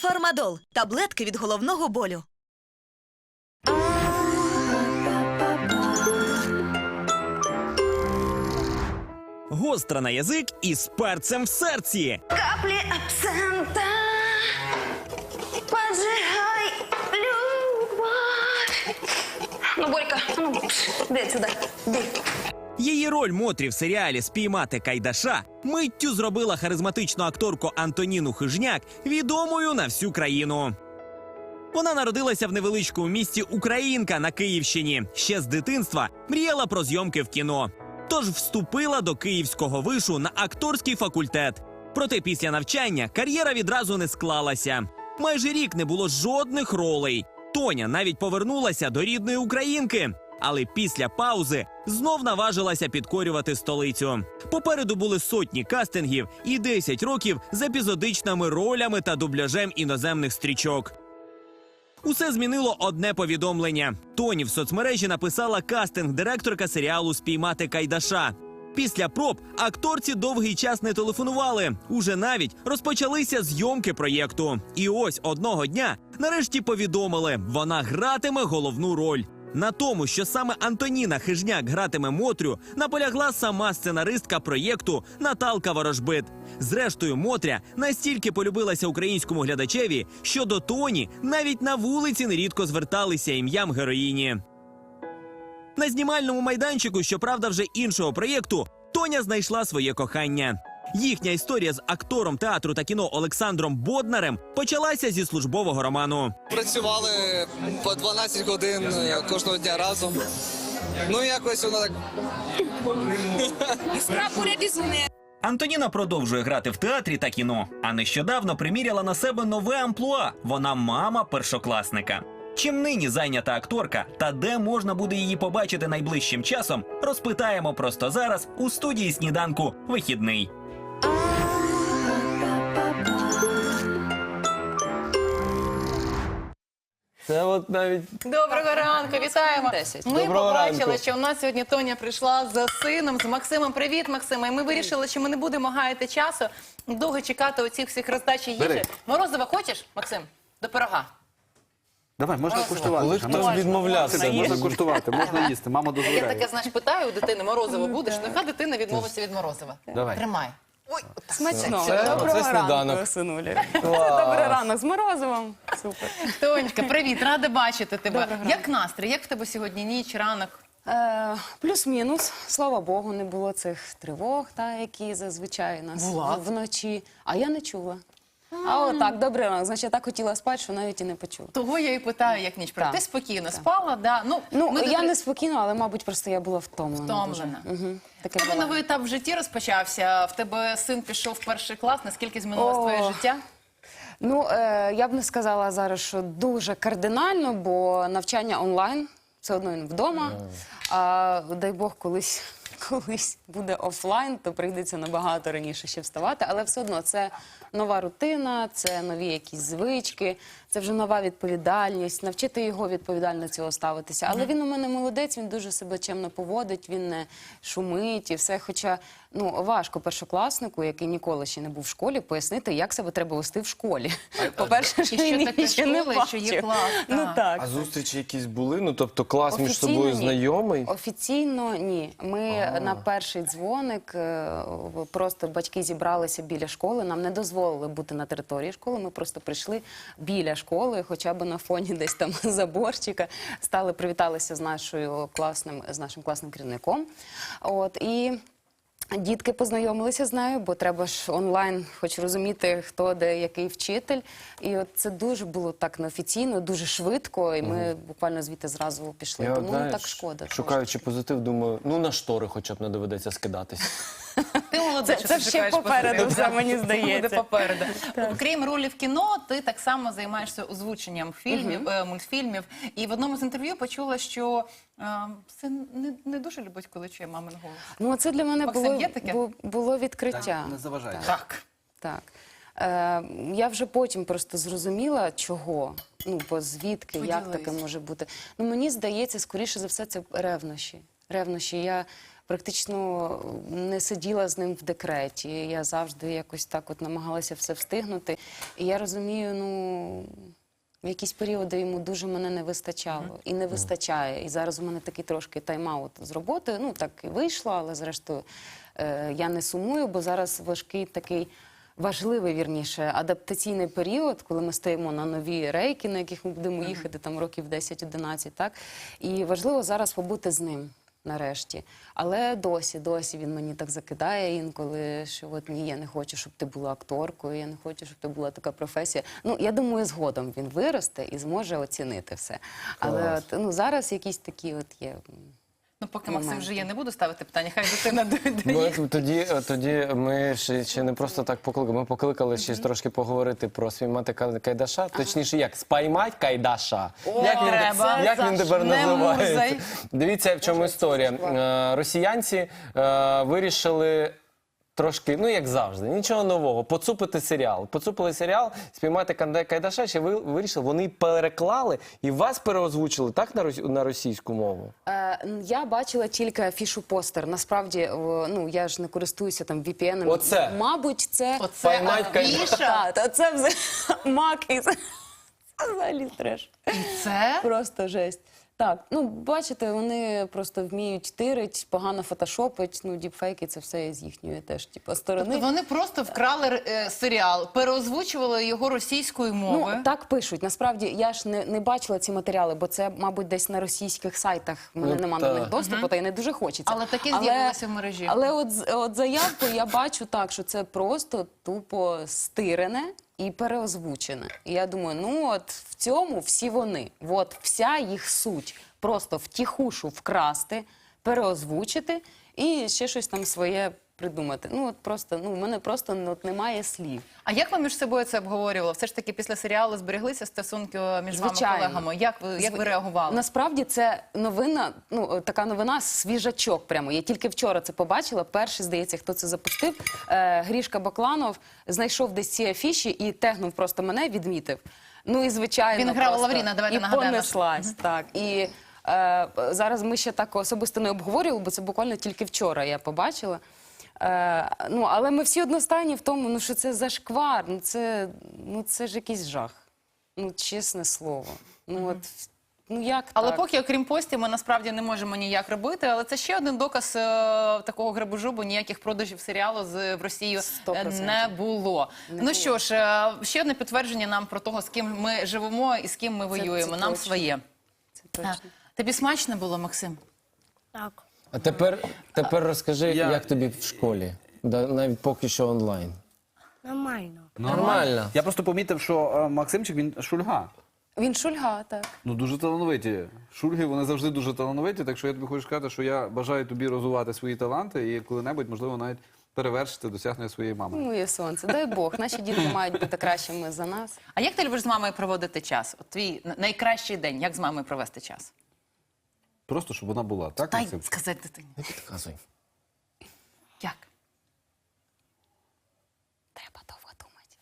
Фармадол таблетки від головного болю. Гостра на язик і з перцем в серці. Каплі абсента поджигай любов. Ну, Борька, ну, пш, де сюди, де? Її роль Мотрі в серіалі Спіймати Кайдаша миттю зробила харизматичну акторку Антоніну Хижняк відомою на всю країну. Вона народилася в невеличкому місті Українка на Київщині. Ще з дитинства мріяла про зйомки в кіно. Тож вступила до Київського вишу на акторський факультет. Проте після навчання кар'єра відразу не склалася. Майже рік не було жодних ролей. Тоня навіть повернулася до рідної українки. Але після паузи знов наважилася підкорювати столицю. Попереду були сотні кастингів і 10 років з епізодичними ролями та дубляжем іноземних стрічок. Усе змінило одне повідомлення. Тоні в соцмережі написала кастинг-директорка серіалу Спіймати Кайдаша. Після проб акторці довгий час не телефонували. Уже навіть розпочалися зйомки проєкту. І ось одного дня нарешті повідомили, вона гратиме головну роль. На тому, що саме Антоніна Хижняк гратиме Мотрю, наполягла сама сценаристка проєкту Наталка Ворожбит. Зрештою, Мотря настільки полюбилася українському глядачеві, що до Тоні навіть на вулиці нерідко зверталися ім'ям героїні. На знімальному майданчику, щоправда, вже іншого проєкту, Тоня знайшла своє кохання. Їхня історія з актором театру та кіно Олександром Боднарем почалася зі службового роману. Працювали по 12 годин е, кожного дня разом. Ну якось воно так Антоніна продовжує грати в театрі та кіно, а нещодавно приміряла на себе нове амплуа. Вона мама першокласника. Чим нині зайнята акторка та де можна буде її побачити найближчим часом, розпитаємо просто зараз у студії сніданку вихідний. Це от навіть Доброго ранку, вітаємо. Ми Доброго побачили, ранку. що у нас сьогодні Тоня прийшла за сином, з Максимом. Привіт, Максиме. І ми вирішили, що ми не будемо гаяти часу, довго чекати оцих всіх роздачі їжі. Бери. Морозива хочеш, Максим? До пирога. Давай, можна Можна. куштувати. коли можна- хтось відмовлявся. Це можна куштувати, можна їсти. Мама Я дозволяє. таке, знаєш, питаю у дитини, морозиво будеш? Нехай дитина відмовиться від морозива. Давай. Тримай. Ой, Смачно. Це- Доброго це сніданок. ранку, синулі. Добрий ранок з морозивом. Супер. Тонечка, привіт, рада бачити тебе. Доброго Як настрій? Як в тебе сьогодні ніч, ранок? Е, плюс-мінус. Слава Богу, не було цих тривог, та, які зазвичай у нас Була. вночі. А я не чула. А отак, добрий ранок. Значить, я так хотіла спати, що навіть і не почула. Того я і питаю, як ніч. Так. Ти спокійно спала, да? Ну, Ну, ми я дотри- не спокійно, але, мабуть, просто я була втомлена. Втомлена. Дуже. Угу. Таке У тебе буває. новий етап в житті розпочався. В тебе син пішов в перший клас. Наскільки змінилось О. твоє життя? Ну, е, я б не сказала зараз, що дуже кардинально, бо навчання онлайн, все одно він вдома. А дай Бог, колись, колись буде офлайн, то прийдеться набагато раніше ще вставати. Але все одно це нова рутина, це нові якісь звички, це вже нова відповідальність. Навчити його відповідально до цього ставитися. Але він у мене молодець, він дуже себе чемно поводить, він не шумить і все. Хоча ну важко першокласнику, який ніколи ще не був в школі, пояснити, як себе треба вести в школі. По-перше, що що він таке ще не школа, і що є бачив. клас, Ну так. так. А зустрічі якісь були? Ну тобто клас між Офіційно собою ні. знайомий. Офіційно ні. Ми на перший дзвоник е, просто батьки зібралися біля школи. Нам не дозволили бути на території школи. Ми просто прийшли біля школи, хоча б на фоні десь там заборчика. Стали привіталися з нашою класним з нашим класним керівником. От і. Дітки познайомилися з нею, бо треба ж онлайн, хоч розуміти, хто де який вчитель. І от це дуже було так неофіційно, дуже швидко. І ми буквально звідти зразу пішли. Я, Тому знаєш, так шкода. Шукаючи позитив, думаю, ну на штори хоча б не доведеться скидатись. Ти молодець, Це- що це ти ще шукаєш попереду позитив. все, мені здається. Попереду. Окрім ролі в кіно, ти так само займаєшся озвученням фільмів, е, мультфільмів. І в одному з інтерв'ю почула, що е, син не, не дуже любить, коли чує мамин голос. Ну, це для мене Максим, було, є таке? бу- було відкриття. Не заважайте. Так. Так. Е, я вже потім просто зрозуміла, чого. Ну, бо звідки, як таке може бути. Ну, мені здається, скоріше за все, це ревнощі. Ревнощі. Я практично не сиділа з ним в декреті. Я завжди якось так от намагалася все встигнути. І я розумію, ну. В якісь періоди йому дуже мене не вистачало і не вистачає. І зараз у мене такий трошки тайм-аут з роботи. Ну так і вийшло, але зрештою е, я не сумую, бо зараз важкий такий важливий, вірніше, адаптаційний період, коли ми стоїмо на нові рейки, на яких ми будемо їхати там років 10-11, так і важливо зараз побути з ним. Нарешті, але досі, досі він мені так закидає інколи, що от ні, я не хочу, щоб ти була акторкою, я не хочу, щоб ти була така професія. Ну я думаю, згодом він виросте і зможе оцінити все. Але от, ну зараз якісь такі от є. Ну, поки Максим Моменти. вже є, не буду ставити питання, хай дитина дойде. Ну, тоді, тоді ми ще, ще не просто так покликали. Ми покликали ще трошки поговорити про спіймати Кай- Кайдаша. Точніше, як спіймати Кайдаша. як він, треба. як він тепер Не називається? мурзай. Дивіться, в чому історія. Е, Росіянці е, вирішили. Трошки, ну як завжди, нічого нового. Поцупити серіал. Поцупили серіал, спіймати Кайдаша, ще ви вирішили. Вони переклали і вас переозвучили так на рос- на російську мову. Е, я бачила тільки афішу постер. Насправді, о, ну я ж не користуюся там VPN. Оце. Мабуть, це Оце афіша. Та це взагалі мак і це взагалі треш. Це? Просто жесть. Так, ну бачите, вони просто вміють тирить, погано фотошопить. Ну, діпфейки це все з їхньої теж, типу, сторони. Тобто вони просто вкрали е, серіал, переозвучували його російською мовою. Ну, так пишуть. Насправді я ж не, не бачила ці матеріали, бо це, мабуть, десь на російських сайтах. У мене Ну, нема до них доступу, та й не дуже хочеться. Але таке з'явилося в мережі. Але от, з- от заявку я бачу так, що це просто тупо стирене і переозвучене. І я думаю, ну от в цьому всі вони. От вся їх суть. Просто втіхушу вкрасти, переозвучити і ще щось там своє придумати. Ну от просто ну в мене просто ну, от немає слів. А як ви між собою це обговорювали? Все ж таки після серіалу збереглися стосунки між Звичайно. вами колегами. Як ви як ви реагували? Насправді це новина, ну е, така новина свіжачок. Прямо я тільки вчора це побачила. Перший здається, хто це запустив. Е, Грішка Бакланов знайшов десь ці афіші і тегнув просто мене, відмітив. Ну і звичайно, Він грав Лавріна, давайте і нагадаємо. понеслась. Так і е, зараз ми ще так особисто не обговорювали, бо це буквально тільки вчора я побачила. Е, ну, але ми всі одностайні в тому, ну що це зашквар, ну це, ну це ж якийсь жах. Ну, чесне слово. Ну от ну як Але так? поки, окрім постів, ми насправді не можемо ніяк робити. Але це ще один доказ е, такого грабежу, бо ніяких продажів серіалу з в Росію Сто е, процентів. не було. Не ну було. що ж, е, ще одне підтвердження нам про того, з ким ми живемо і з ким ми воюємо. це нам точно. своє. Це точно. Тобі смачно було, Максим? Так. А тепер, тепер розкажи, Я- як тобі в школі, Да, навіть поки що онлайн. Нормально. Нормально. Я просто помітив, що е, Максимчик він шульга. Він шульга, так. Ну дуже талановиті. Шульги вони завжди дуже талановиті. Так що я тобі хочу сказати, що я бажаю тобі розвивати свої таланти і коли-небудь, можливо, навіть перевершити досягнення своєї мами. Моє сонце. Дай Бог, наші діти мають бути кращими за нас. А як ти любиш з мамою проводити час? От твій н- найкращий день, як з мамою провести час? Просто щоб вона була, так, Дай Максим? сказати дитині. Не підказуй. Як? Треба довго думати.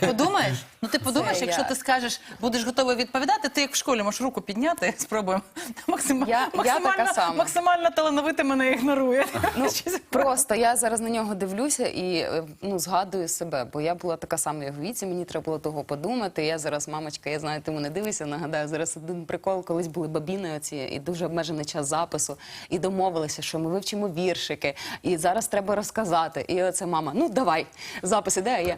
Подумаєш? Ну ти подумаєш, Це якщо я. ти скажеш, будеш готовий відповідати, ти як в школі можеш руку підняти, спробуємо. Максим... Я- я максимально, така сама. максимально талановитий мене ігнорує. Ну, просто я зараз на нього дивлюся і е, ну, згадую себе, бо я була така сама як в віці, мені треба було того подумати. Я зараз, мамочка, я знаю, ти мене дивишся, нагадаю, зараз один прикол, колись були бабіни оці, і дуже обмежений час запису, і домовилися, що ми вивчимо віршики, і зараз треба розказати. І оце мама, ну давай, запис іде, а я.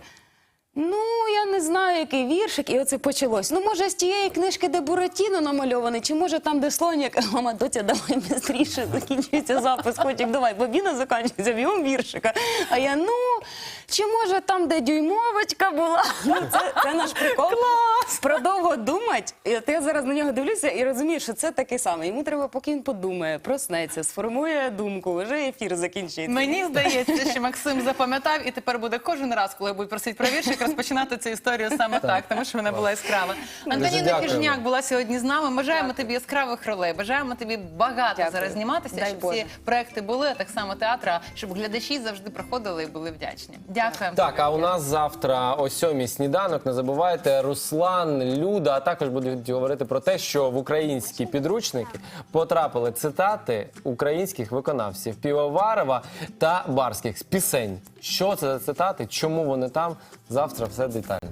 Ну, я не знаю, який віршик, і оце почалось. Ну, може, з тієї книжки, де Буратіно намальований, чи може там, де слонік. Мама, доця, давай швидше, закінчується запис, потім давай, бабіна закінчується, б'єм віршика. А я, ну, чи може там, де дюймовочка була? Ну, це, це наш прикол. Клас! Продовго думати. От я зараз на нього дивлюся і розумію, що це таке саме. Йому треба, поки він подумає, проснеться, сформує думку, вже ефір закінчується. Мені здається, що Максим запам'ятав і тепер буде кожен раз, коли будуть просити про віршик, розпочинати цю історію саме так, тому що вона була яскрава. Антоніна. Хижняк була сьогодні з нами. Бажаємо тобі яскравих ролей. Бажаємо тобі багато зараз зніматися, щоб ці проекти були, так само театра, щоб глядачі завжди приходили і були вдячні. Дякуємо. Так, а у нас завтра о сьомій сніданок. Не забувайте, Руслан, Люда, а також будуть говорити про те, що в українські підручники потрапили цитати українських виконавців Півоварова та Барських з пісень. Що це за цитати? Чому вони там? Завтра все детально.